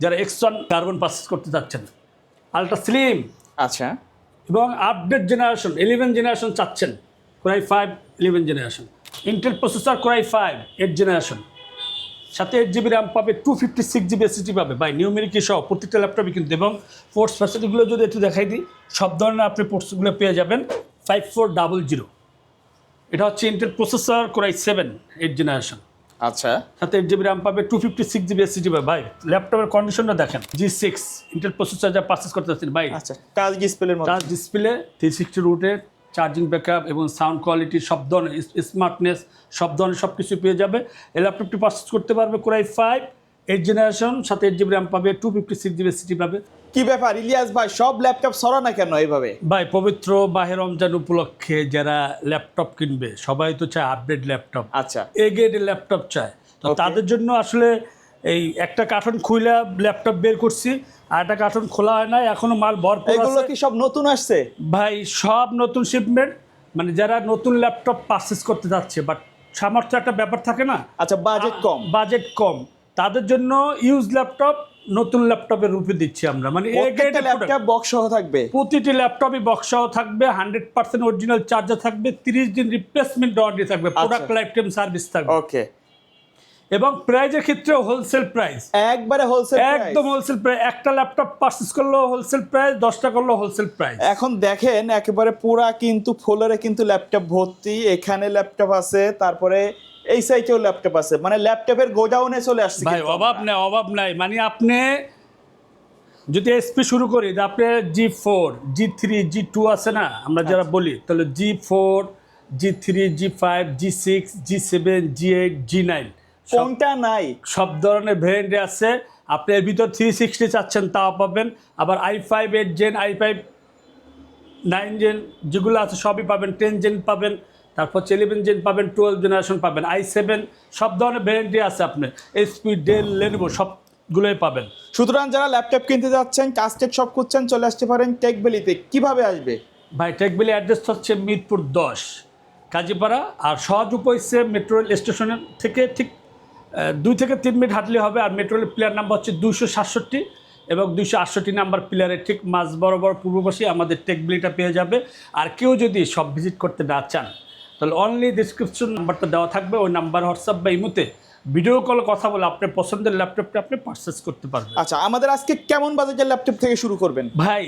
যারা x one carbon purchase করতে চাচ্ছেন। আলট্রা স্লিম আচ্ছা। এবং আপডেট জেনারেশন ইলেভেন জেনারেশন চাচ্ছেন। Core i five eleven generation Intel processor core i five eight generation সাথে eight GB RAM পাবে two fifty six GB SSD পাবে। By নিউমেরিকি সহ প্রত্যেকটা ল্যাপটপে কিন্তু। এবং পোর্টস ফ্যাসিলিটিগুলো যদি একটু দেখাই দিই সব ধরনের আপনি পোর্টসগুলো পেয়ে যাবেন ফাইভ ফোর ডাবল জিরো এটা হচ্ছে Intel processor core i seven eight generation আচ্ছা। সাথে এইট জিবি র্যাম পাবে two fifty six GB SSD পাবে। ভাই ল্যাপটপের কন্ডিশনটা দেখেন জি সিক্স ইন্টেল প্রসেসর যা পারচেস করতে যাচ্ছেন ভাই। আচ্ছা ডিসপ্লের মধ্যে। Touch display three sixty rotate charging backup এবং সাউন্ড কোয়ালিটি সব ধরনের স্মার্টনেস সব ধরনের সব কিছু পেয়ে যাবে। এই ল্যাপটপটি পারচেস করতে পারবে core i five eight generation সাথে এইট জিবি র্যাম পাবে two fifty six GB SSD পাবে। কি ব্যাপার ইলিয়াস ভাই সব ল্যাপটপ সরা না কেন এইভাবে? ভাই পবিত্র মাহে রমজান উপলক্ষে যারা ল্যাপটপ কিনবে সবাই তো চায় আপডেট ল্যাপটপ। আচ্ছা। এ ল্যাপটপ চায়। তো তাদের জন্য আসলে এই একটা কার্টন খুলে ল্যাপটপ বের করছি আর একটা কার্টন খোলা হয় না এখনও মাল ভরপুর এগুলো কি সব নতুন আসছে? ভাই সব নতুন শিপমেন্ট মানে যারা নতুন ল্যাপটপ পারচেস করতে যাচ্ছে বাট সামর্থ্য একটা ব্যাপার থাকে না। আচ্ছা বাজেট কম। বাজেট কম। তাদের জন্য ইউজ ল্যাপটপ নতুন ল্যাপটপের রূপে দিচ্ছি আমরা। মানে প্রত্যেকটা ল্যাপটপ বক্স সহ থাকবে। প্রতিটি ল্যাপটপই বক্সাও থাকবে হান্ড্রেড পার্সেন্ট অরিজিনাল চার্জার থাকবে তিরিশ দিন রিপ্লেসমেন্ট ওয়ারেন্টি থাকবে প্রোডাক্ট লাইফ টাইম সার্ভিস থাকবে। ওকে এবং প্রাইজের ক্ষেত্রে হোলসেল প্রাইস একবারে হোলসেল একদম হোলসেল প্রাইস একটা ল্যাপটপ পারচেস করলেও হোলসেল প্রাইস দশটা করলেও হোলসেল প্রাইস এখন দেখেন একেবারে পুরা কিন্তু ফ্লোরে কিন্তু ল্যাপটপ ভর্তি। এখানে ল্যাপটপ আছে তারপরে এই সাইডেও ল্যাপটপ আছে। মানে ল্যাপটপের গোডাউনে চলে আসছে ভাই অভাব নাই অভাব নাই। মানে আপনি যদি এসপি শুরু করি আপনি G four G three G two আছে না? আমরা যারা আচ্ছা। বলি তাহলে G four G three G five G six G seven G eight G nine কোনটা নাই? সব ধরনের ভ্যারিয়েন্টে আছে। আপনি এর ভিতর থ্রি সিক্সটি চাচ্ছেন তাও পাবেন। আবার i five eight gen i five nine gen যেগুলো আছে সবই পাবেন টেন জেন পাবেন। তারপর হচ্ছে ইলেভেন জেন পাবেন টুয়েলভ জেনারেশন পাবেন আই সেভেন সব ধরনের ভ্যারিয়েন্টই আছে আপনার। এসপি ডেল লেনবো সবগুলোই পাবেন। সুতরাং যারা ল্যাপটপ কিনতে যাচ্ছেন কাস্টেড সব করছেন চলে আসতে পারেন টেকবেলিতে কীভাবে আসবে? ভাই টেকবিলি অ্যাড্রেস হচ্ছে মিরপুর দশ কাজীপাড়া আর সহজ উপায় মেট্রো রেল স্টেশনের থেকে ঠিক দুই থেকে তিন মিনিট হাঁটলে হবে। আর মেট্রো রেল প্লেয়ার নাম্বার হচ্ছে দুশো সাতষট্টি এবং দুইশো আটষট্টি নাম্বার প্লেয়ারের ঠিক মাঝ বরাবর পূর্বপাশে আমাদের টেকবিলিটা পেয়ে যাবে। আর কেউ যদি সব ভিজিট করতে না চান তাহলে অনলি ডিসক্রিপশন নাম্বারটা দেওয়া থাকবে ওই নাম্বার হোয়াটসঅ্যাপ বা ইমুতে ভিডিও কল কথা বলে আপনার পছন্দের ল্যাপটপটা আপনি পারচেস করতে পারবেন। আচ্ছা আমাদের আজকে কেমন বাজেটের ল্যাপটপ থেকে শুরু করবেন? ভাই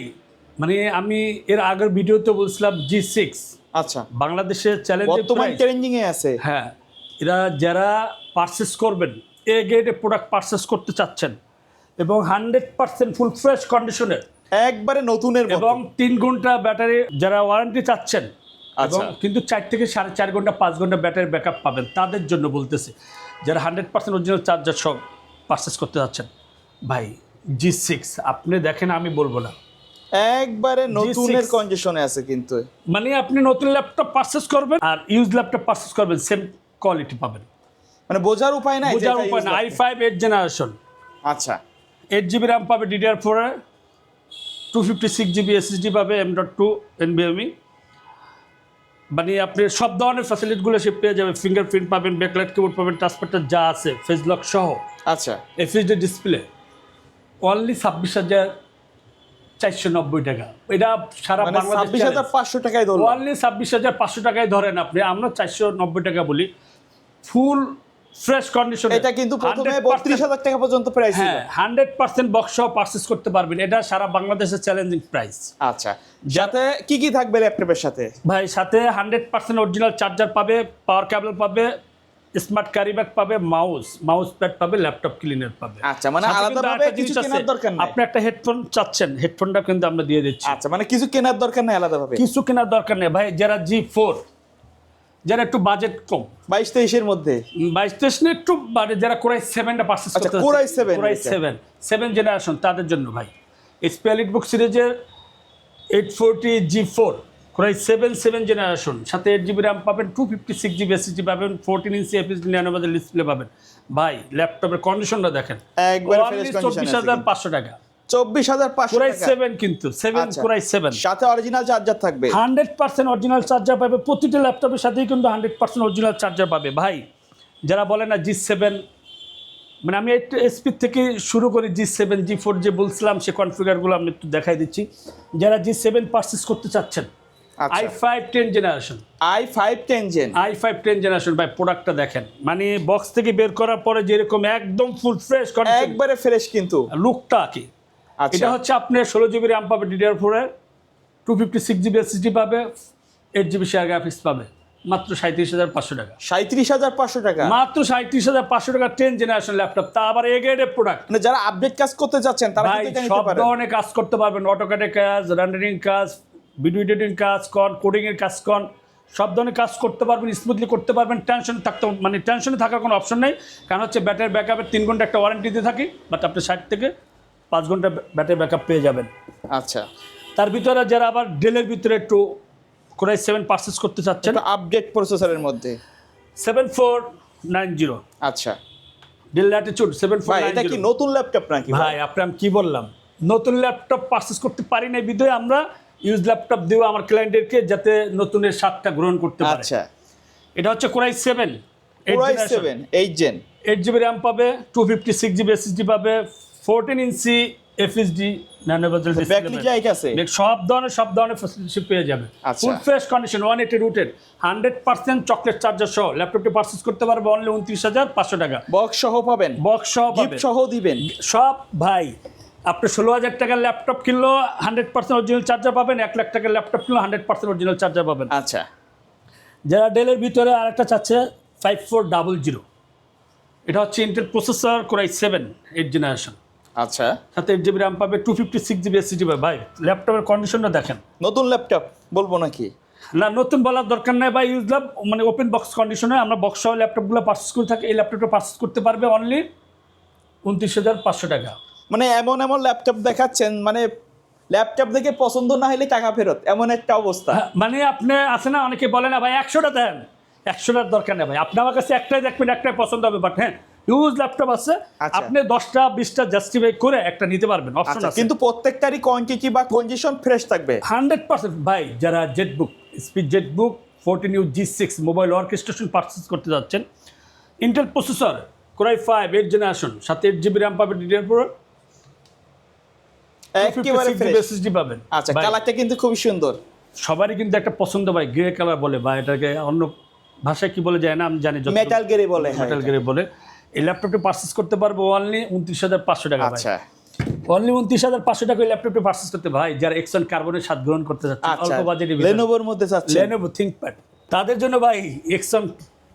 মানে আমি এর আগের ভিডিওতে বলছিলাম জি সিক্স আচ্ছা। বাংলাদেশের চ্যালেঞ্জ বর্তমান ট্রেন্ডিং এ আছে। হ্যাঁ এরা যারা পারচেস করবেন এ গ্রেডে প্রোডাক্ট পারচেস করতে চাচ্ছেন এবং হান্ড্রেড পার্সেন্ট ফুল ফ্রেশ কন্ডিশনের একবারে নতুনের এবং তিন ঘণ্টা ব্যাটারি যারা ওয়ারেন্টি চাচ্ছেন এবং আচ্ছা। কিন্তু চার থেকে সাড়ে চার ঘণ্টা পাঁচ ঘণ্টা ব্যাটারি ব্যাকআপ পাবেন। তাদের জন্য বলতেছি যারা হান্ড্রেড পার্সেন্ট অরিজিনাল চার্জার সব পারচেস করতে যাচ্ছেন ভাই জি সিক্স আপনি দেখেন আমি বলব না। একবারে নতুনের G6 কন্ডিশনে আছে কিন্তু। মানে আপনি নতুন ল্যাপটপ পারচেস করবেন আর ইউজ ল্যাপটপ পারচেস করবেন সেম কোয়ালিটি পাবেন। মানে বোঝার উপায় নাই বোঝার উপায় না আই ফাইভ এইট জেনারেশন আচ্ছা। এইট জিবি র্যাম পাবে ডিডিআর ফোরে two fifty six GB SSD পাবে এম ডট টু এনবিএমই মানে আপনি সব ধরনের ফ্যাসিলিটিগুলো সে পেয়ে যাবে ফিঙ্গারপ্রিন্ট পাবেন ব্যাকলাইট কিবোর্ড পাবেন টাচপ্যাডটা যা আছে ফেস লক সহ। আচ্ছা। এফএসডি ডিসপ্লে অনলি ছাব্বিশ হাজার চারশো নব্বই টাকা। এটা সারা মানে বাংলাদেশ ছাব্বিশ হাজার পাঁচশো টাকায় অনলি ছাব্বিশ হাজার পাঁচশো টাকায় ধরেন আপনি আমরা চারশো নব্বই টাকা বলি। ফুল ফ্রেশ কন্ডিশন এটা কিন্তু প্রথমে বত্রিশ হাজার টাকা পর্যন্ত প্রাইস ছিল। হ্যাঁ হান্ড্রেড পার্সেন্ট বক্স সহ পারচেস করতে পারবেন। এটা সারা বাংলাদেশের চ্যালেঞ্জিং প্রাইস আচ্ছা যাতে কি কি থাকবে ল্যাপটপের সাথে? ভাই সাথে হান্ড্রেড পার্সেন্ট অরিজিনাল চার্জার পাবে পাওয়ার কেবল পাবে স্মার্ট ক্যারি ব্যাগ পাবে মাউস মাউস প্যাড পাবে ল্যাপটপ ক্লিনার পাবে। আচ্ছা মানে আলাদাভাবে কিছু কেনার দরকার নেই? আপনি একটা হেডফোন চাচ্ছেন হেডফোনটা কিন্তু আমরা দিয়ে দিচ্ছি। আচ্ছা মানে কিছু কেনার দরকার নেই আলাদাভাবে কিছু কেনার দরকার নেই। ভাই যারা জি ফোর যারা একটু বাজেট কম। বাইশ তেইশের মধ্যে। বাইশ তেইশ না একটু মানে যারা কোরাই সেভেনটা পারচেস আচ্ছা, করতে Core i7 core i seven seven generation তাদের জন্য ভাই। স্পেলিট বুক সিরিজের eight forty G four core i seven seven generation সাথে এইট জিবি র্যাম পাবেন two fifty six GB SSD পাবেন ফোরটিন ইঞ্চি এফএস নিরানব্বই ডিসপ্লে পাবেন। ভাই ল্যাপটপের কন্ডিশনটা দেখেন। চব্বিশ হাজার পাঁচশো টাকা। চব্বিশ হাজার পাঁচশো সেভেন কিন্তু সেভেন আচ্ছা। সেভেন সাথে অরিজিনাল চার্জার থাকবে। হান্ড্রেড পার্সেন্ট অরিজিনাল চার্জার পাবে প্রতিটা ল্যাপটপের সাথেই কিন্তু হান্ড্রেড পার্সেন্ট অরিজিনাল চার্জার পাবে। ভাই যারা বলে না জি সেভেন মানে আমি একটু এসপি থেকে শুরু করি জি সেভেন জি ফোর যে বলছিলাম সে কনফিগারগুলো আমি একটু দেখাই দিচ্ছি। যারা জি সেভেন পারচেস করতে চাচ্ছেন আচ্ছা। I five ten generation i five ten gen i five ten generation ভাই প্রোডাক্টটা দেখেন। মানে বক্স থেকে বের করার পরে যেরকম একদম ফুল ফ্রেশ একবারে ফ্রেশ কিন্তু। লুকটা কি? আচ্ছা এটা হচ্ছে আপনার ষোলো জিবি র্যাম পাবে ডিডিআর ফোরের two fifty six GB SSD পাবে এইট জিবি শেয়ার গ্রাফিক্স পাবে। মাত্র সাঁত্রিশ হাজার পাঁচশো টাকা। সাঁত্রিশ হাজার পাঁচশো টাকা? মাত্র সাঁত্রিশ হাজার পাঁচশো টাকা টেন জেনারেশন ল্যাপটপ তা আবার এ গ্রেডের প্রোডাক্ট মানে যারা আপডেট কাজ করতে যাচ্ছেন তারা সব ধরনের কাজ করতে পারবেন। অটোকাটের কাজ রেন্ডারিং কাজ ভিডিও এডিটিং কাজ কন কোডিং এর কাজ কন সব ধরনের কাজ করতে পারবেন স্মুথলি করতে পারবেন। টেনশন থাকতে মানে টেনশনে থাকার কোনো অপশন নেই। কারণ হচ্ছে ব্যাটারি ব্যাকআপের তিন ঘণ্টা একটা ওয়ারেন্টি দিয়ে থাকি বাট আপনি ষাট থেকে পাঁচ ঘণ্টা ব্যাটারি ব্যাকআপ পেয়ে যাবেন। আচ্ছা। তার ভিতরে যারা আবার ডেলের ভিতরে একটু কোরাই সেভেন পার্সেস করতে চাচ্ছেন আপডেট প্রসেসরের মধ্যে। সেভেন ফোর নাইন জিরো আচ্ছা। ডেল ল্যাটিচিউড সেভেন ফোর এটা কি নতুন ল্যাপটপ নাকি ভাই? আপনি আমি কি বললাম? নতুন ল্যাপটপ পারচেস করতে পারি না বিধয়ে আমরা ইউজ ল্যাপটপ দেবো আমার ক্লায়েন্টদেরকে যাতে নতুনের স্বাদটা গ্রহণ করতে পারে। আচ্ছা। এটা হচ্ছে কোরাই সেভেন পুরাই seven eight gen eight GB RAM পাবে two fifty six GB SSD পাবে fourteen inch FHD nano bezel backlit আছে সব ধরনের সব ধরনের ফ্যাসিলিটি পেয়ে যাবে। Full fresh condition one eighty rotated hundred percent chocolate charger সহ। ল্যাপটপটি পারচেস করতে পারবে অনলি উনত্রিশ হাজার পাঁচশো টাকা। বক্স সহ পাবেন? বক্স সহ গিফট সহ দিবেন? সব ভাই আপনি ষোলো হাজার টাকার ল্যাপটপ কিনলেও হান্ড্রেড পার্সেন্ট অরিজিনাল চার্জার পাবেন এক লাখ টাকার ল্যাপটপ কিনলেও হান্ড্রেড পার্সেন্ট অরিজিনাল চার্জার পাবেন। আচ্ছা। যারা ডেলের ভিতরে আরেকটা চাচ্ছে ফাইভ ফোর ডাবল জিরো এটা হচ্ছে Intel processor core i seven eight generation আচ্ছা। সাথে এইট জিবি র্যাম পাবে two fifty six GB SSD পাবে ভাই। ল্যাপটপের কন্ডিশনটা দেখেন। নতুন ল্যাপটপ বলব নাকি? না নতুন বলার দরকার নাই বা ইউজ ল্যাব মানে ওপেন বক্স কন্ডিশনে আমরা বক্স সহ ল্যাপটপগুলো পার্চেস করে থাকি এই ল্যাপটপটা পার্চেস করতে পারবে অনলি উনত্রিশ হাজার পাঁচশো টাকা। মানে এমন এমন ল্যাপটপ দেখাচ্ছেন মানে ল্যাপটপ দেখে পছন্দ না হলে টাকা ফেরত এমন একটা অবস্থা। হ্যাঁ, মানে আপনি আছে না অনেকে বলে না ভাই একশোটা দেন। একশোটার দরকার নেই ভাই আপনি আমার কাছে একটাই দেখবেন একটাই পছন্দ হবে বাট হ্যাঁ ইউজ ল্যাপটপ আছে। আচ্ছা। আপনি দশটা বিশটা জাস্টিফাই করে একটা নিতে পারবেন অপশন আচ্ছা আছে। কিন্তু প্রত্যেকটারই কোয়ান্টিটি বা কন্ডিশন ফ্রেশ থাকবে। হান্ড্রেড পার্সেন্ট ভাই যারা ZBook speed ZBook fourteen U G six mobile workstation purchase করতে যাচ্ছেন Intel processor core i five eight generation সাথে এইট জিবি র্যাম পাবেন ডিডিআর পুরো এসএসডি পাবেন। আচ্ছা কালারটা কিন্তু খুবই সুন্দর। সবারই কিন্তু একটা পছন্দ ভাই গ্রে কালার বলে বা এটাকে অন্য ভাষায় কি বলে যায় না আমি জানি মেটাল গেরে বলে হয় মেটাল গ্রে বলে। এই ল্যাপটপটি পারচেস করতে পারব অনলি উনত্রিশ হাজার পাঁচশো টাকা ভাই। আচ্ছা। অনলি উনত্রিশ হাজার পাঁচশো টাকা ল্যাপটপটি পারচেস করতে ভাই যারা এক্সেল কার্বনের স্বাদ গ্রহণ করতে চাচ্ছে আচ্ছা। অল্প বাজেটে লেনোভোর মধ্যে চাচ্ছে লেনোভো থিঙ্কপ্যাড তাদের জন্য ভাই এক্সন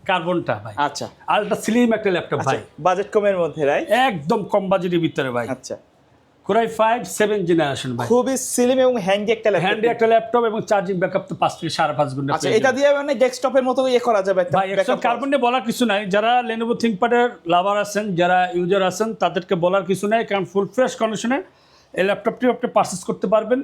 কার্বনটা ভাই। আচ্ছা। আলট্রা স্লিম একটা ল্যাপটপ ভাই। বাজেট কমের মধ্যে রাই একদম কম বাজেটের ভিতরে ভাই। আচ্ছা। Core i five seven generation খুবই স্লিম এবং হ্যান্ডি একটা ল্যাপটপ হ্যান্ডি একটা ল্যাপটপ এবং চার্জিং ব্যাকআপ তো পাঁচ থেকে সাড়ে পাঁচ ঘণ্টা আচ্ছা এটা দিয়ে মানে ডেস্কটপের মতো ইয়ে করা যাবে ভাই এক্সন কার্বন নিয়ে বলার কিছু নাই। যারা লেনোভো থিঙ্কপ্যাডের লাভার আছেন যারা ইউজার আছেন তাদেরকে বলার কিছু নাই কারণ ফুল ফ্রেশ কন্ডিশনে এই ল্যাপটপটি আপনি পারচেস করতে পারবেন।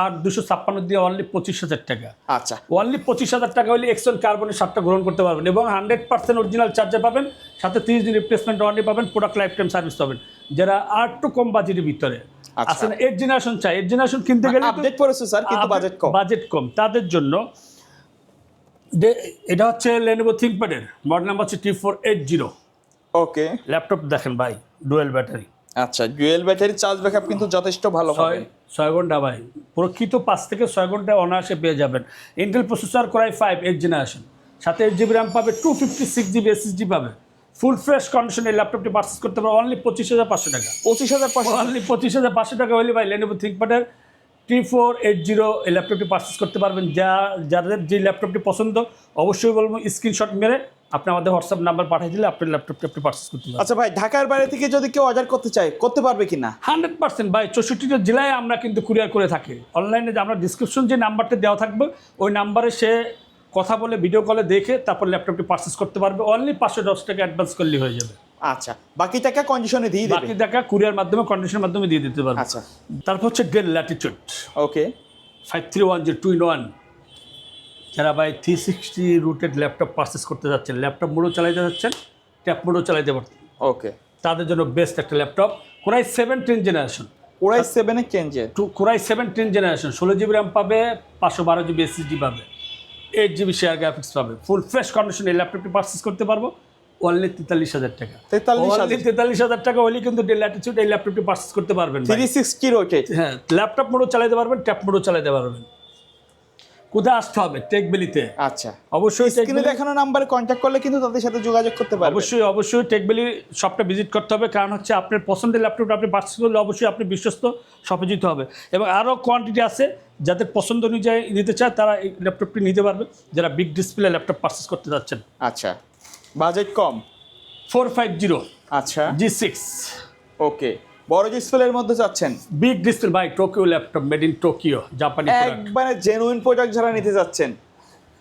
আর দুশো ছাপ্পান্ন দিয়ে অনলি পঁচিশ হাজার টাকা। আচ্ছা। অনলি পঁচিশ হাজার টাকা হলে এক্সন কার্বনের সারটা গ্রহণ করতে পারবেন এবং হান্ড্রেড পার্সেন্ট অরিজিনাল চার্জার পাবেন সাথে তিরিশ দিন রিপ্লেসমেন্ট ওয়ারেন্টি পাবেন প্রোডাক্ট লাইফ টাইম সার্ভিস পাবেন। যারা আর একটু কম বাজেটের ভিতরে। আসলে এইট জেনারেশন চাই এইট জেনারেশন কিনতে গেলে আপডেট প্রসেসর কিন্তু বাজেট কম। বাজেট কম। তাদের জন্য এটা হচ্ছে লেনোভো থিঙ্কপ্যাডের মডেল নাম্বার হচ্ছে T four eight zero okay laptop দেখেন ভাই ডুয়েল ব্যাটারি আচ্ছা ডুয়েল ব্যাটারি চার্জ ব্যাকআপ কিন্তু যথেষ্ট ভালো হবে ছয় ঘণ্টা ভাই প্রকৃত পাঁচ থেকে ছয় ঘণ্টা অনায়াসে পেয়ে যাবেন। Intel processor core i five eight generation সাথে এইট জিবি র্যাম পাবে two fifty six GB SSD পাবে। ফুল ফ্রেশ কন্ডিশনে এই ল্যাপটপটি পারচেস করতে পারবে অনলি পঁচিশ হাজার পাঁচশো টাকা। পঁচিশ হাজার পাঁচশো অনলি পঁচিশ হাজার পাঁচশো টাকা হলে ভাই লেনোভো থিঙ্কপ্যাডের টি ফোর এইট জিরো এই ল্যাপটপটি পারচেস করতে পারবেন। যা যাদের যে ল্যাপটপটি পছন্দ অবশ্যই বলব স্ক্রিনশট মেরে আপনি আমাদের হোয়াটসঅ্যাপ নাম্বার পাঠিয়ে দিলে আপনার ল্যাপটপটি আপনি পারচেস করতে পারবেন। আচ্ছা ভাই ঢাকার বাইরে থেকে যদি কেউ অর্ডার করতে চায় করতে পারবে কি না হান্ড্রেড পার্সেন্ট ভাই চৌষট্টিটা জেলায় আমরা কিন্তু কুরিয়ার করে থাকি। অনলাইনে যে আমরা ডিসক্রিপশন যে নাম্বারটা দেওয়া থাকবে ওই নাম্বারে সে কথা বলে ভিডিও কলে দেখে তারপর ল্যাপটপটি পারচেস করতে পারবে। অনলি পাঁচশো দশ টাকা অ্যাডভান্স করলে হয়ে যাবে। আচ্ছা বাকি টাকা কন্ডিশনে দিয়ে দেবে? বাকি টাকা কুরিয়ার মাধ্যমে কন্ডিশনের মাধ্যমে দিয়ে দিতে পারবে। আচ্ছা। তারপর হচ্ছে Dell Latitude okay five three one zero two in one যারা ভাই three sixty rotated laptop purchase করতে যাচ্ছেন ল্যাপটপ মোডও চালাইতে যাচ্ছেন ট্যাপ মোডও চালাইতে পারতেন। ওকে তাদের জন্য বেস্ট একটা laptop core i seven ten generation ওরাই সেভেনের চেঞ্জের to core i seven ten generation ষোলো জিবি র্যাম পাবে পাঁচশো বারো জিবি এসএসডি পাবে এইট জিবি শেয়ার গ্রাফিক্স পাবে। ফুল ফ্রেশ কন্ডিশন এই ল্যাপটপটি পারচেস করতে পারব অনলি তেতাল্লিশ হাজার টাকা। 43,000 অনলি তেতাল্লিশ হাজার টাকা হলে কিন্তু ডেল ল্যাটিচিউড এই ল্যাপটপটি পারচেস করতে পারবেন থ্রি সিক্সটি রোটেট হ্যাঁ ল্যাপটপ মোডও চালাতে পারবেন ট্যাব মোডও চালাতে পারবেন। কোথায় আসতে হবে? টেকবেলিতে আচ্ছা। অবশ্যই স্ক্রিনে দেখানো নাম্বারে কন্ট্যাক্ট করলে কিন্তু তাদের সাথে যোগাযোগ করতে পারবে। অবশ্যই অবশ্যই টেকবেলি শপটা ভিজিট করতে হবে কারণ হচ্ছে আপনার পছন্দের ল্যাপটপটা আপনি পার্চেস করলে অবশ্যই আপনি বিশ্বস্ত শপে যেতে হবে। এবং আরও কোয়ান্টিটি আছে যাদের পছন্দ অনুযায়ী নিতে চায় তারা এই ল্যাপটপটি নিতে পারবে যারা বিগ ডিসপ্লে ল্যাপটপ পার্চেস করতে যাচ্ছেন। আচ্ছা। বাজেট কম? ফোর ফাইভ জিরো আচ্ছা। জি সিক্স ওকে বড় ডিসপ্লের মধ্যে চাচ্ছেন big display by Tokyo laptop made in Tokyo জাপানি একবারে জেনুইন প্রোডাক্ট যারা নিতে যাচ্ছেন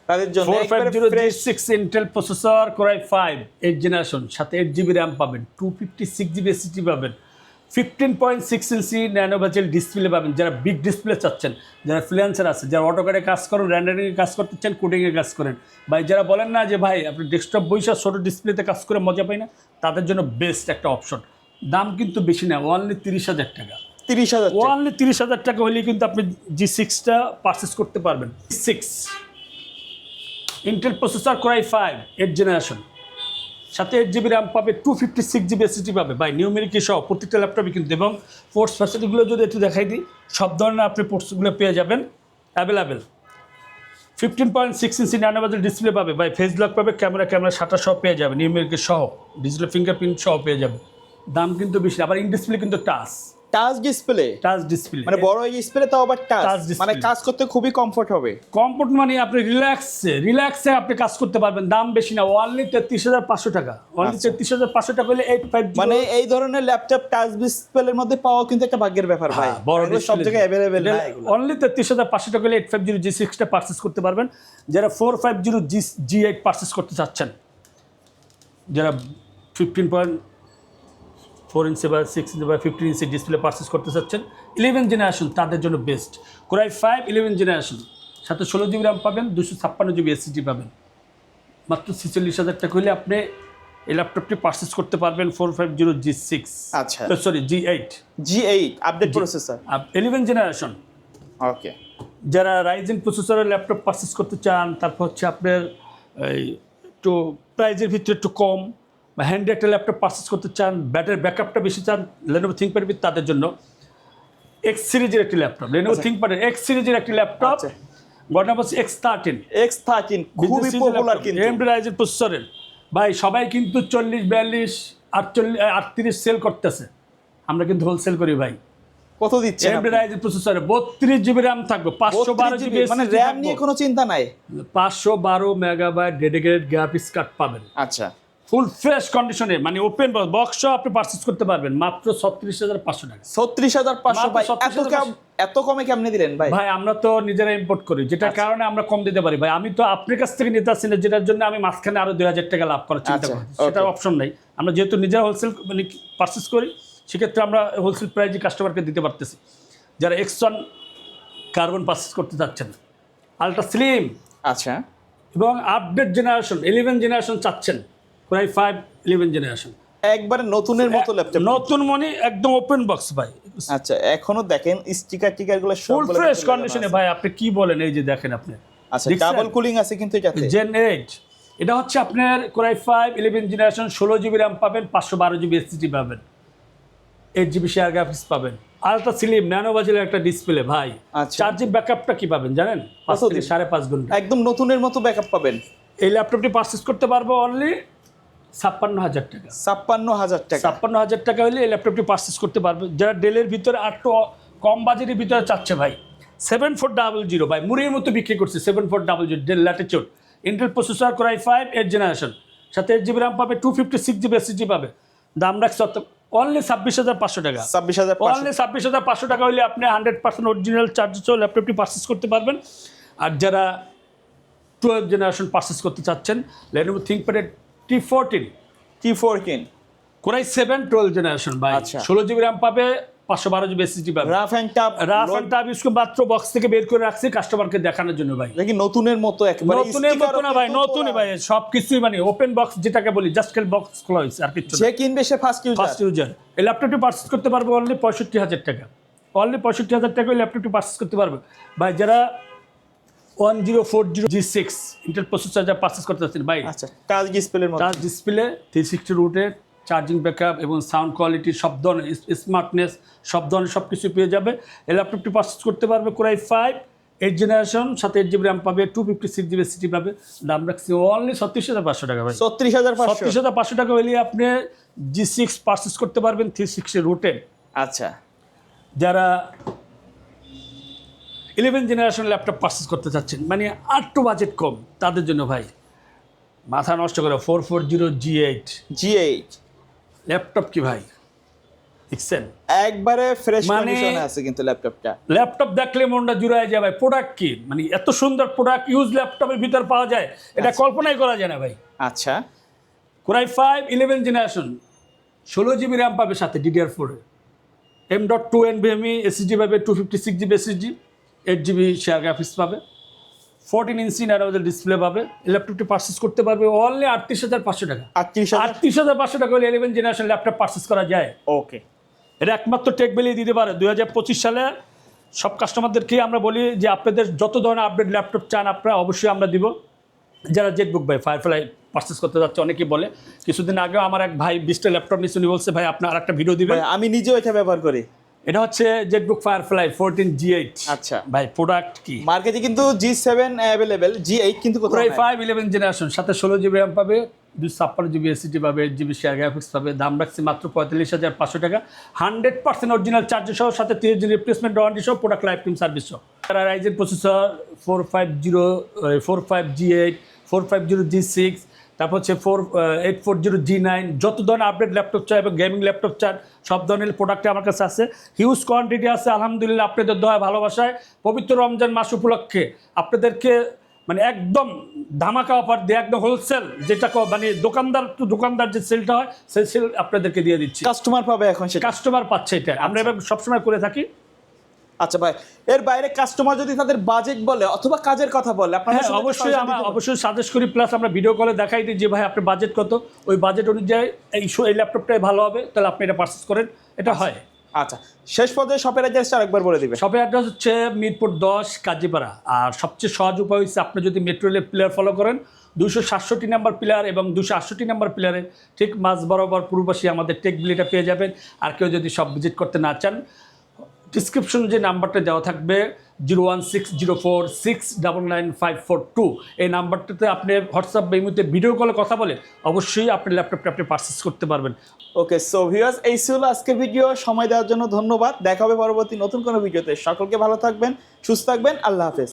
তাদের জন্য ফোর ফাইভ একবারে zero fresh six Intel processor core i five eight generation সাথে এইট জিবি র্যাম পাবেন two fifty six GB SSD পাবেন fifteen point six inch nano bezel display পাবেন। যারা বিগ ডিসপ্লে চাচ্ছেন যারা ফ্রিল্যান্সার আছে যারা অটোকারে কাজ করেন র্যান্ডারিংয়ে কাজ করতে চান কোডিংয়ে কাজ করেন। ভাই যারা বলেন না যে ভাই আপনি ডেস্কটপ বইসা ছোটো ডিসপ্লেতে কাজ করে মজা পাই না তাদের জন্য বেস্ট একটা অপশন দাম কিন্তু বেশি না অনলি তিরিশ হাজার টাকা। তিরিশ হাজার। ওয়ানলি তিরিশ হাজার টাকা হলে কিন্তু আপনি জি সিক্সটা পারচেস করতে পারবেন। Six Intel processor core i five eight generation সাথে এইট জিবি র্যাম পাবে two fifty six GB SSD পাবে। বাই নিউমেরিকি সহ প্রত্যেকটা ল্যাপটপে কিন্তু। এবং পোর্টস ফ্যাসিলিটিগুলো যদি একটু দেখাই দিই সব ধরনের আপনি পোর্টসগুলো পেয়ে যাবেন available fifteen point six inch nano bezel display পাবে। বাই ফেস লক পাবে ক্যামেরা ক্যামেরা সাটা সহ পেয়ে যাবে নিউমেরিকি সহ ডিজিটাল ফিঙ্গারপ্রিন্ট সহ পেয়ে যাবে দাম কিন্তু বেশি। আবার ইন ডিসপ্লে কিন্তু touch touch display touch display মানে বড় এই ডিসপ্লে তাও আবার টাচ মানে কাজ করতে খুবই কমফোর্ট হবে। কমফোর্ট মানে আপনি রিল্যাক্সে রিল্যাক্সে আপনি কাজ করতে পারবেন দাম বেশি না। অনলি তেত্রিশ হাজার পাঁচশো টাকা। অনলি আচ্ছা। তেত্রিশ হাজার পাঁচশো টাকা হলে এইট ফাইভ মানে এই ধরনের ল্যাপটপ টাচ ডিসপ্লের মধ্যে পাওয়া কিন্তু একটা ভাগ্যের ব্যাপার ভাই। হ্যাঁ, বড় সব জায়গায় অ্যাভেলেবেল না এগুলো। অনলি তেত্রিশ হাজার পাঁচশো টাকা হলে এইট ফাইভ জিরো জি সিক্সটা পার্চেস করতে পারবেন। যারা four five zero G G eight purchase করতে চাচ্ছেন যারা ফিফটিন পয়েন্ট ফোর ইঞ্চি বা সিক্স ইঞ্চি বা ফিফটিন ইঞ্চি ডিসপ্লে পার্চেস করতে চাচ্ছেন ইলেভেন জেনারেশন তাদের জন্য best core i five eleven generation সাথে ষোলো জিবি র্যাম পাবেন দুশো ছাপ্পান্ন জিবি এসিজি পাবেন। মাত্র ছেচল্লিশ হাজার টাকা হলে আপনি এই ল্যাপটপটি পার্চেস করতে পারবেন four five zero G six আচ্ছা। Sorry G eight G eight update processor eleven generation okay যারা রাইজেন প্রসেসরের ল্যাপটপ পারচেস করতে চান তারপর হচ্ছে আপনার এই একটু প্রাইজের ভিতরে একটু কম বা হ্যান্ডি একটা ল্যাপটপ পারচেস করতে চান ব্যাটারি ব্যাকআপটা বেশি চান লেনোভো থিঙ্কপ্যাড তাদের জন্য এক্স সিরিজের একটি ল্যাপটপ লেনোভো থিঙ্কপ্যাডের এক্স সিরিজের একটি ল্যাপটপ। ঘটনা এক্স থার্টিন এক্স থার্টিন খুবই পপুলার কিন্তু। এমডি রাইজেন প্রসেসরের ভাই সবাই কিন্তু চল্লিশ বিয়াল্লিশ আটচল্লিশ আটত্রিশ সেল করতেছে। আমরা কিন্তু হোলসেল করি ভাই। কত দিচ্ছে এমডি রাইজেন প্রসেসরে বত্রিশ জিবি র্যাম থাকবে পাঁচশো বারো জিবি মানে র্যাম নিয়ে কোনো চিন্তা নাই? পাঁচশো বারো মেগাবাইট ডেডিকেটেড গ্রাফিক্স কার্ড পাবেন। আচ্ছা। ফুল ফ্রেশ কন্ডিশনে মানে ওপেন বক্স আপনি পারচেস করতে পারবেন। মাত্র ছত্রিশ হাজার পাঁচশো টাকা। ছত্রিশ হাজার পাঁচশো এত কম এত কমে কেমনে দিলেন ভাই? ভাই আমরা তো নিজেরা ইম্পোর্ট করি যেটার কারণে আমরা কম দিতে পারি। ভাই আমি তো আপনার কাছ থেকে নিতে আসছি না যেটার জন্য আমি মাঝখানে আরও দুই হাজার টাকা লাভ করার চিন্তা আচ্ছা, করি সেটা অপশন নেই। আমরা যেহেতু নিজেরা হোলসেল মানে পারচেস করি সেক্ষেত্রে আমরা হোলসেল প্রাইজে কাস্টমারকে দিতে পারতেছি। যারা এক্সন কার্বন পারচেস করতে চাচ্ছেন আলট্রা স্লিম আচ্ছা। এবং আপডেট জেনারেশন ইলেভেন জেনারেশন চাচ্ছেন প্রায় ফাইভ ইলেভেন জেনারেশন একবারে নতুনের মতো ল্যাপটপ নতুন মনি একদম ওপেন বক্স ভাই। আচ্ছা এখনও দেখেন স্টিকার টিকারগুলো ফুল ফ্রেশ কন্ডিশনে ভাই আপনি কি বলেন? এই যে দেখেন আপনি। আচ্ছা ডাবল কুলিং আছে কিন্তু এটাতে। জেন এইট এটা হচ্ছে আপনার core i five eleven generation ষোলো জিবি র্যাম পাবেন পাঁচশো বারো জিবি এসিটি পাবেন। এইট জিবি শেয়ার গ্রাফিক্স পাবেন। আলট্রা স্লিম ন্যানো বাজেলের একটা ডিসপ্লে ভাই। আচ্ছা। চার্জিং ব্যাকআপটা কি পাবেন জানেন? পাঁচ কত থেকে দিন? সাড়ে পাঁচ ঘণ্টা। একদম নতুনের মতো ব্যাকআপ পাবেন। এই ল্যাপটপটি পারচেস করতে পারব অনলি ছাপ্পান্ন হাজার টাকা। ছাপ্পান্ন হাজার টাকা। ছাপ্পান্ন হাজার টাকা হলে এই ল্যাপটপটি পারচেস করতে পারবে। যারা ডেলের ভিতরে আর একটু কম বাজেটের ভিতরে চাচ্ছে ভাই সেভেন ফোর ডাবল জিরো ভাই মুড়ির মতো বিক্রি করছে seven four double zero Dell Latitude Intel processor core i five eight generation সাথে এইট জিবি র্যাম পাবে two fifty six GB SSD পাবে। দাম রাখছে অনলি ছাব্বিশ হাজার পাঁচশো টাকা। ছাব্বিশ হাজার অনলি ছাব্বিশ হাজার পাঁচশো টাকা হলে আপনি হান্ড্রেড পার্সেন্ট অরিজিনাল চার্জেস ল্যাপটপটি পারচেস করতে পারবেন। আর যারা টুয়েলভ জেনারেশন পারচেস করতে চাচ্ছেন লেনোভো থিঙ্কপ্যাডের টি ফোরটিন টি ফোর কিন core i seven twelve generation ভাই। ষোলো জিবি র্যাম পাবে পাঁচশো বারো জিবি এসএসডি পাবে। Rough and rough and tough use মাত্র বক্স থেকে বের করে রাখছি কাস্টমারকে দেখানোর জন্য ভাই। দেখি নতুনের মতো একেবারে নতুনের মতো না ভাই নতুনই ভাই সব কিছুই মানে ওপেন বক্স যেটাকে বলি জাস্ট খালি বক্স খোলা হয়েছে আর কিছু যে কিনবে সে ফার্স্ট ইউজার ফার্স্ট ইউজার এই ল্যাপটপটি পারচেস করতে পারবে অনলি পঁয়ষট্টি হাজার টাকা। অনলি পঁয়ষট্টি হাজার টাকা ওই ল্যাপটপটি পারচেস করতে পারবে। ভাই যারা one zero four zero G six Intel processor যা পারচেস করতে চাচ্ছেন ভাই। আচ্ছা ডিসপ্লের মধ্যে। টাচ ডিসপ্লে থ্রি সিক্সটি রুটে চার্জিং ব্যাকআপ এবং সাউন্ড কোয়ালিটি সব ধরনের স্মার্টনেস সব ধরনের সব কিছু পেয়ে যাবে। এই ল্যাপটপটি পারচেস করতে পারবে core i five eight generation সাথে এইট জিবি র্যাম পাবে two fifty six GB city পাবে। দাম রাখছি অনলি ছত্রিশ হাজার পাঁচশো টাকা ভাই। ছত্রিশ হাজার ছত্রিশ হাজার পাঁচশো টাকা হলে আপনি জি সিক্স পারচেস করতে পারবেন থ্রি সিক্সটি রুটে আচ্ছা। যারা ইলেভেন জেনারেশন ল্যাপটপ পারচেস করতে চাচ্ছেন। মানে আটটু বাজেট কম। তাদের জন্য ভাই মাথা নষ্ট করে four four zero G eight G eight laptop কি ভাই? দেখছেন একবারে ফ্রেশ মানে- কন্ডিশনে আছে কিন্তু ল্যাপটপটা ল্যাপটপ দেখলে মনটা জুড়ায় যায় ভাই। প্রোডাক্ট কি? মানে এত সুন্দর প্রোডাক্ট ইউজ ল্যাপটপের ভিতর পাওয়া যায় এটা কল্পনাই করা যায় না ভাই। আচ্ছা। Core i five eleven generation ষোলো জিবি র্যাম পাবে সাথে ডিডিআর ফোরে M dot two N VME SSD পাবে two fifty six GB SSD eight GB share graphics পাবে ফোরটিন ইঞ্চি নাইন ডিসপ্লে পাবে ল্যাপটপটি পারচেস করতে পারবে অনলি আটত্রিশ হাজার পাঁচশো টাকা। আটত্রিশ হাজার? আটত্রিশ হাজার পাঁচশো টাকা হলে ইলেভেন জেনারেশন ল্যাপটপ পারচেস করা যায়। ওকে এটা একমাত্র টেক বেলিয়ে দিতে পারে। দুই হাজার পঁচিশ সালে সব কাস্টমারদেরকে আমরা বলি যে আপনাদের যত ধরনের আপডেট ল্যাপটপ চান আপনারা অবশ্যই আমরা দিব। যারা জেটবুক ভাই ফায়ারফ্লাই পারচেস করতে যাচ্ছে অনেকেই বলে। কিছুদিন আগেও আমার এক ভাই বিশটা ল্যাপটপ নিয়ে উনি বলছে ভাই আপনার আরেকটা ভিডিও দিবে আমি নিজেও এটা ব্যবহার করি। এটা হচ্ছে Jetbook Firefly fourteen G eight আচ্ছা। ভাই প্রোডাক্ট কি মার্কেটে কিন্তু G seven available G eight কিন্তু নাই। ফাইভ ইলেভেন জেনারেশন সাথে ষোলো জিবি র্যাম পাবে দুশো ছাপ্পান্ন জিবি এসিটি পাবে এইট জিবি শেয়ার গ্রাফিক্স পাবে দাম রাখছি মাত্র পঁয়তাল্লিশ হাজার পাঁচশো টাকা হান্ড্রেড পার্সেন্ট অরিজিনাল চার্জার সহ সাথে তিরিশ জিবি রিপ্লেসমেন্ট ওয়ারেন্টি সহ প্রোডাক্ট লাইফ টাইম সার্ভিস সহ Ryzen processor four five zero four five G eight four five zero G six তারপর হচ্ছে four eight four zero G nine যত ধরনের update laptop চাই এবং গেমিং ল্যাপটপ চান সব ধরনের প্রোডাক্টে আমার কাছে আছে। হিউজ কোয়ান্টিটি আছে আলহামদুলিল্লাহ আপনাদের দয়া ভালোবাসায়। পবিত্র রমজান মাস উপলক্ষে আপনাদেরকে মানে একদম ধামাকা অফার দিয়ে একদম হোলসেল যেটা মানে দোকানদার টু দোকানদার যে সেলটা হয় সেই সেল আপনাদেরকে দিয়ে দিচ্ছি। কাস্টমার পাবে এখন সে কাস্টমার পাচ্ছে এটা। আমরা এবার সবসময় করে থাকি। আচ্ছা ভাই এর বাইরে কাস্টমার যদি তাদের বাজেট বলে অথবা কাজের কথা বলে আপনারা হ্যাঁ অবশ্যই আমরা অবশ্যই সাজেস্ট করি প্লাস আমরা ভিডিও কলে দেখাই দিই যে ভাই আপনার বাজেট কত? ওই বাজেট অনুযায়ী এই এই ল্যাপটপটাই ভালো হবে তাহলে আপনি এটা পারচেস করেন। এটা হয়। আচ্ছা শেষ পর্যায়ে শপের অ্যাড্রেসটা আরেকবার বলে দিবেন। শপের অ্যাড্রেস হচ্ছে মিরপুর দশ কাজীপাড়া। আর সবচেয়ে সহজ উপায় হচ্ছে আপনি যদি মেট্রো রেলের প্লেয়ার ফলো করেন দুশো সাতষট্টি নাম্বার প্লেয়ার এবং দুশো আটষট্টি নাম্বার প্লেয়ারে ঠিক মাঝ বরাবর পূর্বপাশে আমাদের টেক বিলিটা পেয়ে যাবেন। আর কেউ যদি সব ভিজিট করতে না চান ডিসক্রিপশন যে নাম্বারটা দেওয়া থাকবে zero one six zero four six double nine five four two এই নাম্বারটাতে আপনি হোয়াটসঅ্যাপ বা ইমুতে ভিডিও কলে কথা বলে অবশ্যই আপনি ল্যাপটপটা আপনি পারচেস করতে পারবেন। ওকে সো ভিউয়ার্স এই ছিল আজকের ভিডিও সময় দেওয়ার জন্য ধন্যবাদ। দেখা হবে পরবর্তী নতুন কোনো ভিডিওতে সকলকে ভালো থাকবেন, সুস্থ থাকবেন। আল্লাহ হাফেজ।